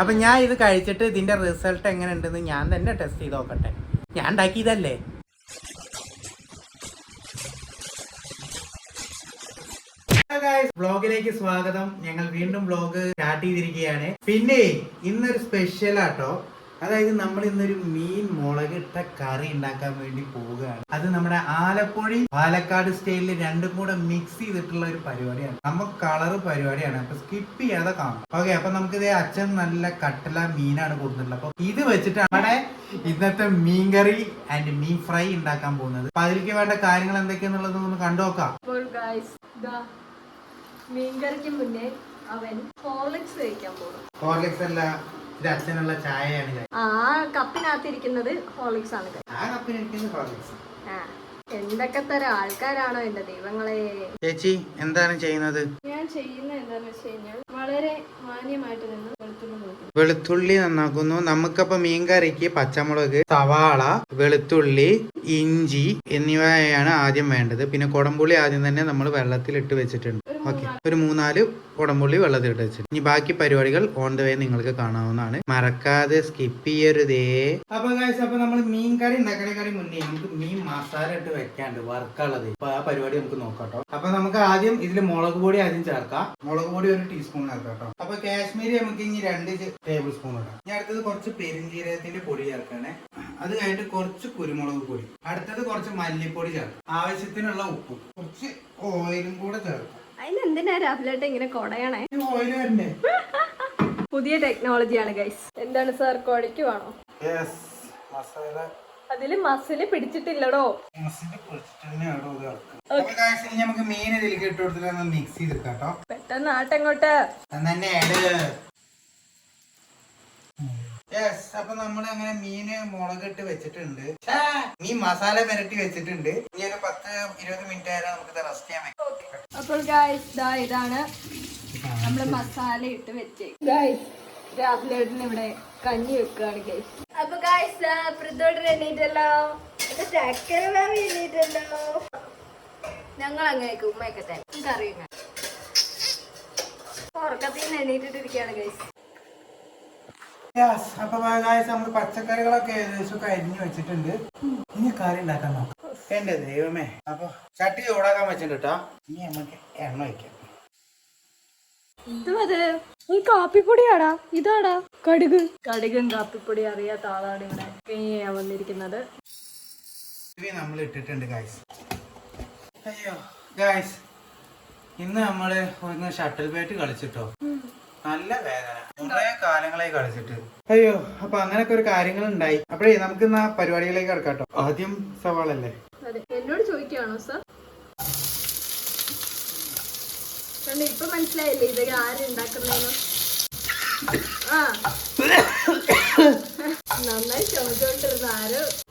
അപ്പൊ ഞാൻ ഇത് കഴിച്ചിട്ട് ഇതിന്റെ റിസൾട്ട് എങ്ങനെ ഉണ്ടെന്ന് ഞാൻ തന്നെ ടെസ്റ്റ് ചെയ്ത് നോക്കട്ടെ. ഞാൻ ഉണ്ടാക്കിയതല്ലേ? ബ്ലോഗിലേക്ക് സ്വാഗതം. ഞങ്ങൾ വീണ്ടും ബ്ലോഗ് സ്റ്റാർട്ട് ചെയ്തിരിക്കുകയാണ്. പിന്നെ ഇന്നൊരു സ്പെഷ്യൽ ആട്ടോ. അതായത് നമ്മൾ ഇന്നൊരു മീൻ മുളകിട്ട കറി ഉണ്ടാക്കാൻ വേണ്ടി പോവുകയാണ്. അത് നമ്മുടെ ആലപ്പുഴ പാലക്കാട് സ്റ്റൈലിൽ രണ്ടും കൂടെ മിക്സ് ചെയ്തിട്ടുള്ള ഒരു പരിപാടിയാണ്. നമുക്ക് കളർ പരിപാടിയാണ്. അപ്പൊ സ്കിപ്പ് ചെയ്യാതെ കാണാം ഓക്കെ അപ്പൊ നമുക്ക് ഇതേ അച്ഛൻ നല്ല കട്ടല മീനാണ് കൊടുത്തിട്ടുള്ളത്. അപ്പൊ ഇത് വെച്ചിട്ട് നമ്മുടെ ഇന്നത്തെ മീൻ കറി ആൻഡ് മീൻ ഫ്രൈ ഉണ്ടാക്കാൻ പോകുന്നത്. അപ്പൊ അതിലേക്ക് വേണ്ട കാര്യങ്ങൾ എന്തൊക്കെയാന്നുള്ളത് ഒന്ന് കണ്ടുനോക്കാം മീൻ കറിക്ക് ഇതാ മീൻകറിക്ക് മുന്നേ അവൻ ഹോർലിക്സ് കഴിക്കാൻ പോകും ഹോർലിക്സ് അല്ല ഇത് അച്ഛനുള്ള ചായയാണ്. ആ കപ്പിനകത്തിരിക്കുന്നത് ഹോളിക്സ് ആണ് ആ കപ്പിനിരിക്കുന്നത് ഹോളിക്സ് ആ എന്തൊക്കെ തരം ആൾക്കാരാണോ എന്റെ ദൈവങ്ങളെ? ചേച്ചി എന്താണ് ചെയ്യുന്നത്? ഞാൻ ചെയ്യുന്ന എന്താന്ന് വെച്ച് കഴിഞ്ഞാൽ വളരെ മാന്യമായിട്ട് നിന്ന് വെളുത്തുള്ളി നോക്കും. നന്നാക്കുന്നു. നമുക്കപ്പോ മീൻകറിക്ക് പച്ചമുളക് സവാള വെളുത്തുള്ളി ഇഞ്ചി എന്നിവയാണ് ആദ്യം വേണ്ടത്. പിന്നെ കുടംപുളി ആദ്യം തന്നെ നമ്മൾ വെള്ളത്തിൽ ഇട്ട് വെച്ചിട്ടുണ്ട് ഓക്കെ. ഒരു മൂന്നാൽ കുടംപുള്ളി വെള്ളത്തിൽ ഇട്ട് വെച്ചിട്ടുണ്ട് ഇനി ബാക്കി പരിപാടികൾ ഓൺ ദ വേ നിങ്ങൾക്ക് കാണാവുന്നതാണ്. മറക്കാതെ സ്കിപ്പ് ചെയ്യരുതേ. അപ്പൊ അപ്പൊ നമ്മൾ മീൻ കറി ഉണ്ടാക്കണേക്കാടി മുന്നേ നമുക്ക് മീൻ മസാല ഇട്ട് വെക്കാണ്ട് വർക്കുള്ളത് അപ്പൊ ആ പരിപാടി നമുക്ക് നോക്കാട്ടോ. അപ്പൊ നമുക്ക് ആദ്യം ഇതിൽ മുളക് പൊടി ആദ്യം ചേർക്കാം. മുളക് പൊടി ഒരു ടീസ്പൂൺ ചേർക്കാട്ടോ കേട്ടോ. അപ്പൊ കാശ്മീരി നമുക്ക് ഇനി രണ്ട് ടേബിൾ സ്പൂൺ ഇടാം. ഇനി അടുത്തത് കുറച്ച് പെരുംജീരകത്തിന്റെ പൊടി ചേർക്കണേ. അത് കഴിഞ്ഞിട്ട് കുറച്ച് കുരുമുളക് പൊടി. അടുത്തത് കുറച്ച് മല്ലിപ്പൊടി ചേർക്കാം. ആവശ്യത്തിനുള്ള ഉപ്പ്. കുറച്ച് ഓയിലും കൂടെ ചേർക്കാം. അതിന് എന്തിനാ ഇങ്ങനെ കൊടയണേ? പുതിയ ടെക്നോളജിയാണ് ഗൈസ് എന്താണ് സാർ കുഴയ്ക്കുവാണോ യെസ് മസാല. അതിൽ മസിൽ പിടിച്ചിട്ടില്ലടോ. നമുക്ക് മീൻ ഇതിലേക്ക് ഇട്ട് കൊടുത്തിട്ട് മിക്സ് ചെയ്തെടുക്കാം കേട്ടോ. പെട്ടെന്ന് ആട്ടെങ്ങോട്ട് യെസ് അപ്പൊ നമ്മൾ അങ്ങനെ മീന് മുളകിട്ട് വെച്ചിട്ടുണ്ട്. മീൻ മസാല പെരട്ടി വെച്ചിട്ടുണ്ട്. ഇനി ഒരു പത്ത് ഇരുപത് മിനിറ്റ് ആയാലും നമുക്ക് റെസ്റ്റ് ചെയ്യാൻ അപ്പോൾ ഗായ്സ് ദാ ഇതാണ് നമ്മൾ മസാല ഇട്ട് വെച്ച്. ഗായ്സ് രാവിലെ ഇവിടെ കഞ്ഞി വെക്കുകയാണ് ഗൈസ് അപ്പൊ ഗായ്സ് പൃഥോട് എണ്ണീട്ടല്ലോ ചക്കര വേറെ എണ്ണീറ്റല്ലോ ഞങ്ങൾ അങ്ങനെ ഉമ്മയൊക്കെ തന്നെ. അറിയുക ഉറക്കത്തിൽ നിന്ന് എണ്ണീറ്റിട്ടിരിക്കുകയാണ് ഗൈസ് അപ്പൊ നമ്മൾ പച്ചക്കറികളൊക്കെ ഏകദേശം കരിഞ്ഞു വെച്ചിട്ടുണ്ട്. ഇനി കറി ഉണ്ടാക്കാൻ നോക്കാം. എന്റെ ദൈവമേ. അപ്പൊ ചട്ടി ചൂടാക്കാൻ വെച്ചിട്ടുണ്ട് കേട്ടോ ഇനി നമുക്ക് എണ്ണ വയ്ക്കാം എന്തുവത്? ഈ കാപ്പിപ്പൊടിയാടാ. ഇതാടാ. കടുക്. കടുകും കാപ്പിപ്പൊടി അറിയാത്ത ആളാണ് ഇവിടെ ചെയ്യാൻ വന്നിരിക്കുന്നത്. നമ്മൾ ഇട്ടിട്ടുണ്ട് ഗായ്സ് അയ്യോ ഗായ്സ് ഇന്ന് നമ്മൾ ഒന്ന് ഷട്ടിൽ ബാറ്റ് കളിച്ചിട്ടോ. നല്ല വേദന. കുറെ കാലങ്ങളായി കളിച്ചിട്ട്. അയ്യോ അപ്പൊ അങ്ങനൊക്കെ ഒരു കാര്യങ്ങൾ ഉണ്ടായി അപ്പഴേ നമുക്ക് ഇന്ന് ആ പരിപാടികളിലേക്ക് കിടക്കാട്ടോ. ആദ്യം സവാളല്ലേ? എന്നോട് ചോദിക്കുകയാണോ സർ? ഇപ്പൊ മനസ്സിലായില്ലേ ഇതൊക്കെ ആരുണ്ടാക്കുന്നതെന്ന് ആ.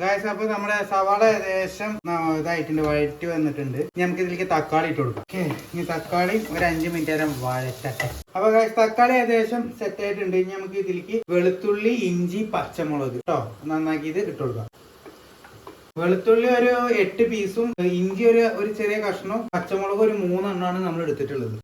ഗായ്സ് അപ്പൊ നമ്മുടെ സവാള ഏകദേശം ഇതായിട്ടുണ്ട്. വഴറ്റി വന്നിട്ടുണ്ട്. നമുക്ക് ഇതിലേക്ക് തക്കാളി ഇട്ട് കൊടുക്കാം. ഇനി തക്കാളി ഒരു അഞ്ച് മിനിറ്റ് നേരം വഴറ്റട്ടെ. അപ്പൊ ഗായസ് തക്കാളി ഏകദേശം സെറ്റ് ആയിട്ടുണ്ട്. ഇനി നമുക്ക് ഇതിലേക്ക് വെളുത്തുള്ളി ഇഞ്ചി പച്ചമുളക് കേട്ടോ നന്നാക്കി ഇത് ഇട്ട് കൊടുക്കാം. വെളുത്തുള്ളി ഒരു എട്ട് പീസും ഇഞ്ചി ഒരു ഒരു ചെറിയ കഷ്ണവും പച്ചമുളക് ഒരു മൂന്നെണ്ണമാണ് നമ്മൾ എടുത്തിട്ടുള്ളത്.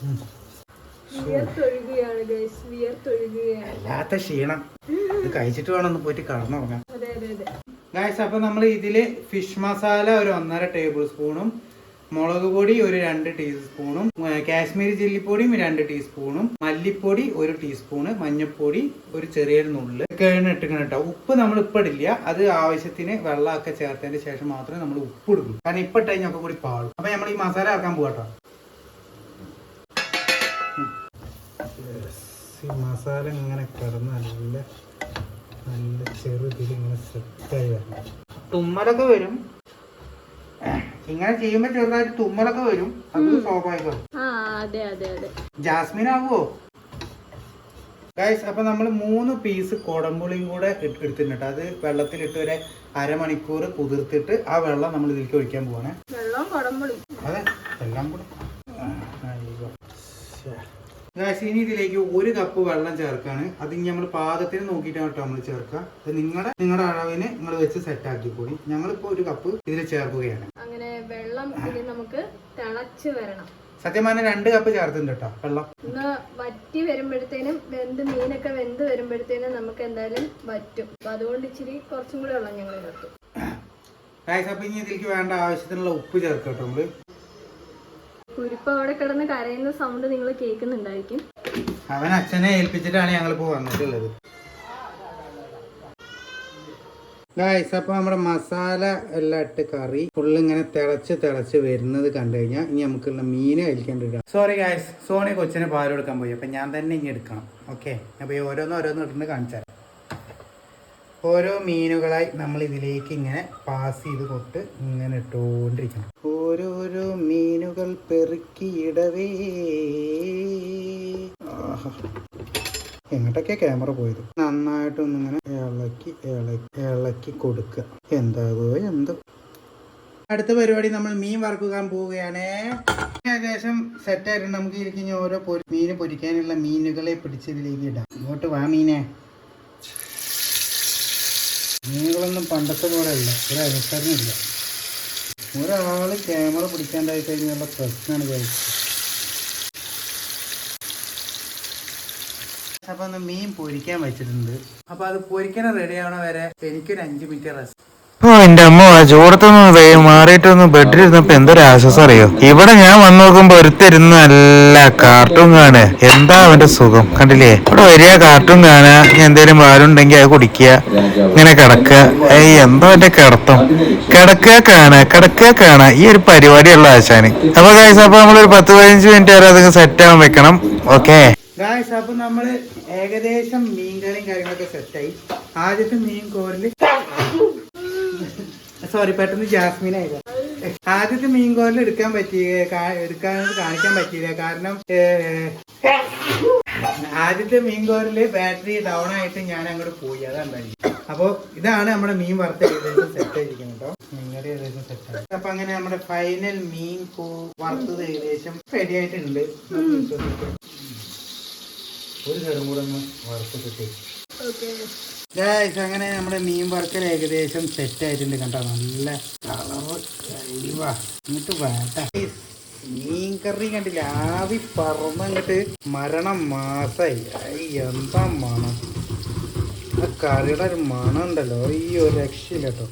വിയർത്തൊഴുകുകയാണ് വല്ലാത്ത ക്ഷീണം. ഇത് കഴിച്ചിട്ട് വേണം ഒന്ന് പോയിട്ട് കടന്നുറങ്ങാം ഗായ്സ് അപ്പൊ നമ്മൾ ഇതിൽ ഫിഷ് മസാല ഒരു ഒന്നര ടേബിൾ സ്പൂണും മുളക് പൊടി ഒരു രണ്ട് ടീസ്പൂണും കാശ്മീരി ചില്ലിപ്പൊടിയും രണ്ട് ടീസ്പൂണും മല്ലിപ്പൊടി ഒരു ടീസ്പൂണ് മഞ്ഞൾപ്പൊടി ഒരു ചെറിയ നുള്ള്. കിഴങ്ങ് ഇട്ടിക്കണം കേട്ടോ. ഉപ്പ് നമ്മൾ ഇപ്പം ഇടില്ല. അത് ആവശ്യത്തിന് വെള്ളമൊക്കെ ചേർത്തതിന് ശേഷം മാത്രമേ നമ്മൾ ഉപ്പ് ഇടുള്ളൂ. കാരണം ഇപ്പം ഇട്ട് കഴിഞ്ഞാൽ ഒക്കെ കൂടി പാടും. അപ്പൊ നമ്മൾ ഈ മസാല ആക്കാൻ പോകട്ടോ ഈ മസാല ഇങ്ങനെ കിടന്ന് നല്ല നല്ല ചെറുതിൽ ഇങ്ങനെ സെറ്റായി വരണം. തുമ്മലൊക്കെ വരും. ഇങ്ങനെ ചെയ്യുമ്പോ ചെറുതായിട്ട് തുമ്മലൊക്കെ വരും. അത് സ്വാഭാവികം. ജാസ്മിൻ ആവുമോ ഗൈസ് അപ്പൊ നമ്മൾ മൂന്ന് പീസ് കുടംപുളിയും കൂടെ ഇട്ട് എടുത്തിട്ടുണ്ട്. അത് വെള്ളത്തിലിട്ട് ഒരു അരമണിക്കൂർ കുതിർത്തിട്ട് ആ വെള്ളം നമ്മൾ ഇതിലേക്ക് ഒഴിക്കാൻ പോവാണ്. വെള്ളം കുടമ്പുളി അതെ എല്ലാം കൂടെ. ഗൈസ് ഇനി ഇതിലേക്ക് ഒരു കപ്പ് വെള്ളം ചേർക്കാണ്. അത് ഇനി നമ്മൾ പാകത്തിന് നോക്കിയിട്ടാണ് കേട്ടോ നമ്മൾ ചേർക്കുക. അത് നിങ്ങളുടെ നിങ്ങളുടെ അളവിന് നിങ്ങൾ വെച്ച് സെറ്റ് ആക്കിക്കൂടി ഞങ്ങളിപ്പോൾ ഒരു കപ്പ് ഇതിൽ ചേർക്കുകയാണ്. അങ്ങനെ വെള്ളം നമുക്ക് തിളച്ച് വരണം. സത്യം പറഞ്ഞ രണ്ട് കപ്പ് ചേർത്തിട്ടുണ്ട് കേട്ടോ വെള്ളം. ഒന്ന് വറ്റി വരുമ്പോഴത്തേനും വെന്ത് മീനൊക്കെ വെന്ത് വരുമ്പോഴത്തേനും നമുക്ക് എന്തായാലും വറ്റും. അപ്പൊ അതുകൊണ്ട് ഇച്ചിരി കുറച്ചും കൂടി വെള്ളം ഞങ്ങൾ ചേർത്തു ഗായ്സ് അപ്പൊ ഇനി ഇതിലേക്ക് വേണ്ട ആവശ്യത്തിനുള്ള ഉപ്പ് ചേർക്കട്ടോ കേട്ടോ നമ്മൾ. കുരിപ്പ് അവിടെ കിടന്ന് കരയുന്ന സൗണ്ട് നിങ്ങൾ കേൾക്കുന്നുണ്ടായിരിക്കും. അവൻ അച്ഛനെ ഏൽപ്പിച്ചിട്ടാണ് ഞങ്ങൾ ഇപ്പൊ വന്നിട്ടുള്ളത്. ഗായ്സ് അപ്പൊ നമ്മുടെ മസാല എല്ലാം ഇട്ട് കറി ഫുള്ള് ഇങ്ങനെ തിളച്ച് തിളച്ച് വരുന്നത് കണ്ടു കഴിഞ്ഞാൽ ഇനി നമുക്കുള്ള മീന് കഴിക്കേണ്ടില്ല സോറി ഗായ്സ് സോണി കൊച്ചിന് പാൽ കൊടുക്കാൻ പോയി. അപ്പൊ ഞാൻ തന്നെ ഇനി എടുക്കണം. ഓക്കെ അപ്പൊ ഈ ഓരോന്ന് ഓരോന്ന് ഇട്ടിട്ട് കാണിച്ചാൽ ഓരോ മീനുകളായി നമ്മൾ ഇതിലേക്ക് ഇങ്ങനെ പാസ് ചെയ്ത് തൊട്ട് ഇങ്ങനെ ഇട്ടുകൊണ്ടിരിക്കണം മീനുകൾ പെറുക്കിയിടവേ ആഹാ. ക്യാമറ പോയത്? നന്നായിട്ടൊന്ന് ഇങ്ങനെ ഇളക്കി ഇളക്കി ഇളക്കി കൊടുക്കുക. എന്താകോ എന്തോ. അടുത്ത പരിപാടി നമ്മൾ മീൻ വറുക്കാൻ പോവുകയാണ്. ഏകദേശം സെറ്റ് ആയിട്ടുണ്ട്. നമുക്ക് ഇരിക്കുന്ന ഓരോ പൊരി മീൻ പൊരിക്കാനുള്ള മീനുകളെ പിടിച്ചതിലേക്ക് ഇടാം. ഇങ്ങോട്ട് വാ മീനെ. മീനുകളൊന്നും പണ്ടത്തെ പോലെ അല്ല ഒരു അനുസരണമില്ല ഒരാൾ ക്യാമറ പിടിക്കാണ്ടായി കഴിഞ്ഞാൽ പ്രശ്നമാണ് അപ്പൊ ഒന്ന് മീൻ പൊരിക്കാൻ വെച്ചിട്ടുണ്ട്. അപ്പൊ അത് പൊരിക്കാൻ റെഡി ആവണ വരെ എനിക്കൊരു അഞ്ചു മിനിറ്റ് റെസ്റ്റ് ഓ എന്റെ അമ്മ ആ ചൂടത്തൊന്ന് വേ മാറിയിട്ടൊന്ന് ബെഡിലിരുന്നപ്പോ എന്തൊരു ആശ്വാസം അറിയോ? ഇവിടെ ഞാൻ വന്നു നോക്കുമ്പോ ഒരുത്തിരുന്ന് നല്ല കാർട്ടൂൺ കാണുക. എന്താ അവന്റെ സുഖം? കണ്ടില്ലേ? ഇവിടെ വരിക കാർട്ടൂൺ കാണുക എന്തേലും പാലുണ്ടെങ്കിൽ അത് കുടിക്കുക ഇങ്ങനെ കിടക്കുക. ഏയ് എന്താ എന്റെ കിടത്തം. കിടക്കുക കാണുക കിടക്കുക കാണുക. ഈ ഒരു പരിപാടിയുള്ള ആശാന്. അപ്പൊ കാഴ്ച അപ്പൊ നമ്മളൊരു പത്ത് പതിനഞ്ച് മിനിറ്റ് വരെ അതൊക്കെ സെറ്റ് ആവാൻ വെക്കണം. ഓക്കേ ഗായ്സ് അപ്പൊ നമ്മൾ ഏകദേശം മീൻകറിയും കാര്യങ്ങളൊക്കെ സെറ്റായി. ആദ്യത്തെ മീൻ കോരൽ സോറി പെട്ടെന്ന് ജാസ്മിൻ ആയില്ല ആദ്യത്തെ മീൻ കോരൽ എടുക്കാൻ പറ്റിയ എടുക്കാൻ കാണിക്കാൻ പറ്റിയില്ല. കാരണം ആദ്യത്തെ മീൻ കോരൽ ബാറ്ററി ഡൗൺ ആയിട്ട് ഞാൻ അങ്ങോട്ട് പോയി അതാണ് അപ്പൊ ഇതാണ് നമ്മുടെ മീൻ വറുത്ത ഏകദേശം സെറ്റ് ആയിരിക്കുന്നത് കേട്ടോ മീൻകറി ഏകദേശം സെറ്റ് ആയി. അപ്പൊ അങ്ങനെ നമ്മുടെ ഫൈനൽ മീൻ പൂ വറുത്തത് ഏകദേശം റെഡി ആയിട്ടുണ്ട്. ഒരു കടും കൂടെ ഒന്ന് വറുത്തിട്ട് ഗായ്സ് അങ്ങനെ നമ്മുടെ മീൻ വറുക്കൽ ഏകദേശം സെറ്റ് ആയിട്ടുണ്ട് കണ്ടോ? നല്ല കളറ്. കഴിവാ എന്നിട്ട് വേണ്ട മീൻ കറി കണ്ടില്ല? ആവി പറന്നങ്ങട്ട് മരണം മാസായി. ഐ, എന്താ മണം? ആ കറിയുടെ ഒരു മണം ഉണ്ടല്ലോ ഈ ഒരു രക്ഷയില്ല കേട്ടോ.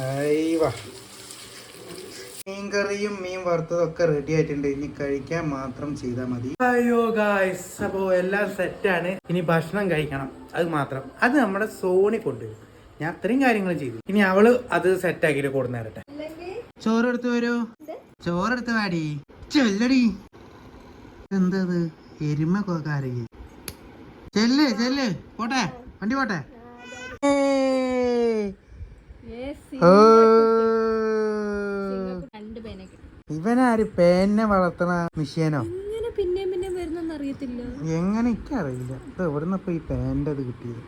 അയ്യവാ. മീൻ കറിയും മീൻ വറുത്തതും ഒക്കെ റെഡി ആയിട്ടുണ്ട്. ഇനി കഴിക്കാൻ മാത്രം ചെയ്താൽ മതി. അയ്യോ ഗായ്സ് അപ്പോ എല്ലാം സെറ്റാണ് ഇനി ഭക്ഷണം കഴിക്കണം. അത് മാത്രം. അത് നമ്മുടെ സോണി കൊണ്ടുവരും. ഞാൻ അത്രയും കാര്യങ്ങളും ചെയ്തു. ഇനി അവൾ അത് സെറ്റ് ആക്കി കൊടുന്നു തരട്ടെ. ചോറെടുത്ത് വരൂ. ചോറെടുത്ത് വാടി. ചെല്ലടി. എന്തത്? എരുമ കാരകി ചെല്ല് ചെല്ല്. പോട്ടെ. വണ്ടി പോട്ടെ. ഓ ഇവനാര് പേനെ വളർത്തണ മിഷ്യനോ? ഇങ്ങനെ പിന്നെയും പിന്നെയും വരുന്നെന്ന് അറിയത്തില്ല. എങ്ങനെ എനിക്കറിയില്ല ഇത് എവിടുന്ന ഇപ്പൊ ഈ പേന്റെ അത് കിട്ടിയത്?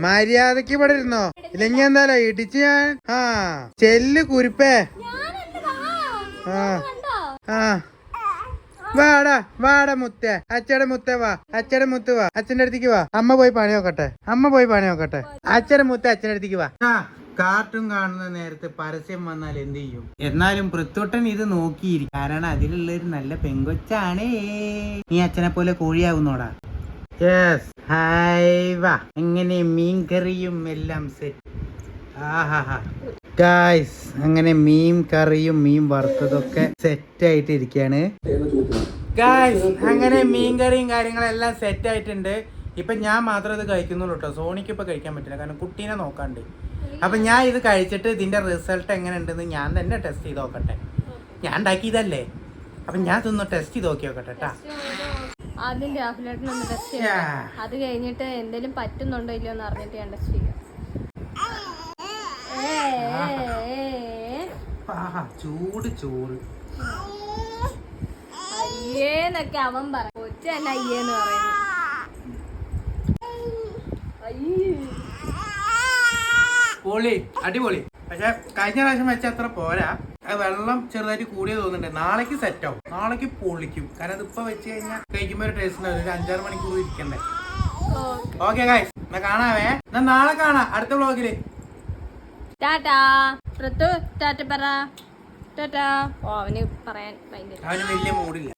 മര്യാദയ്ക്ക് ഇവിടെ ഇരുന്നോ? ഇല്ലെങ്കി എന്തായാലും ഇടിച്ച് ഞാൻ ആ ചെല്ല് കുരുപ്പേ. ആ ആ. വാടാ വാടാ മുത്തേ. അച്ഛടെ മുത്തേ വാ അച്ഛടെ മുത്ത് വാ. അച്ഛന്റെ അടുത്തേക്ക് വാ. അമ്മ പോയി പണി നോക്കട്ടെ. അമ്മ പോയി പണി നോക്കട്ടെ. അച്ഛടെ മുത്തേ അച്ഛന്റെ അടുത്തേക്ക് വാ. കാർട്ടൂൺ കാണുന്ന നേരത്തെ പരസ്യം വന്നാൽ എന്ത് ചെയ്യും? എന്നാലും പൃത്തോട്ടൻ ഇത് നോക്കിയിരിക്കും. കാരണം അതിലുള്ള ഒരു നല്ല പെങ്കൊച്ചാണേ. നീ അച്ഛനെ പോലെ കോഴിയാവുന്നോടാ. യെസ് ഹായ് വാ. എങ്ങനെ മീൻ കറിയും എല്ലാം സെറ്റ് ആഹാ ഗായ്സ് അങ്ങനെ മീൻ കറിയും മീൻ വറുത്തതൊക്കെ സെറ്റ് ആയിട്ട് ഇരിക്കുകയാണ് ഗായ്സ് അങ്ങനെ മീൻ കറിയും കാര്യങ്ങളെല്ലാം സെറ്റ് ആയിട്ടുണ്ട്. ഇപ്പൊ ഞാൻ മാത്രം ഇത് കഴിക്കുന്നുള്ളൂ കേട്ടോ സോണിക്ക് ഇപ്പൊ കഴിക്കാൻ പറ്റില്ല. കാരണം കുട്ടീനെ നോക്കാണ്ട്. അപ്പൊ ഞാൻ ഇത് കഴിച്ചിട്ട് ഇതിന്റെ റിസൾട്ട് എങ്ങനെ ഉണ്ടെന്ന് ഞാൻ തന്നെ ടെസ്റ്റ് ചെയ്ത് നോക്കട്ടെ. ഞാൻ ഉണ്ടാക്കിയതല്ലേ? അപ്പൊ ഞാൻ ഇതൊന്ന് ടെസ്റ്റ് ചെയ്ത് നോക്കി നോക്കട്ടെ കേട്ടാ ആദ്യം ടെസ്റ്റ് ചെയ്യാം അത് കഴിഞ്ഞിട്ട് എന്തെങ്കിലും പറ്റുന്നുണ്ടോ ഇല്ലയോ എന്ന് അറിഞ്ഞിട്ട് ഞാൻ ടെസ്റ്റ് ചെയ്യാം. ആഹാ ചൂട് ചോറ്. അയ്യേന്നൊക്കെ അവൻ പറ കൊച്ചു തന്നെ അയ്യേന്ന് പറയുന്നു അയ്യേ. പൊളി അടിപൊളി. പക്ഷെ കഴിഞ്ഞ പ്രാവശ്യം വെച്ച അത്ര പോരാ. വെള്ളം ചെറുതായിട്ട് കൂടിയ തോന്നുന്നുണ്ട്. നാളേക്ക് സെറ്റ് ആവും നാളേക്ക് പൊളിക്കും. കാരണം ഇപ്പൊ വെച്ച് കഴിഞ്ഞാൽ കഴിക്കുമ്പോ ഒരു ടേസ്റ്റ് ഉണ്ടാവില്ല. ഒരു അഞ്ചാറ് മണിക്കൂർ ഇരിക്കണ്ടേ. ഓക്കെ. ഗൈസ് എന്നാ കാണാവേ. എന്നാ നാളെ കാണാം. അടുത്ത വ്ളോഗിൽ ടാറ്റാ. ടാറ്റ പറ. ടാറ്റാ. ഓ അവന് പറയാൻ ഭയങ്കര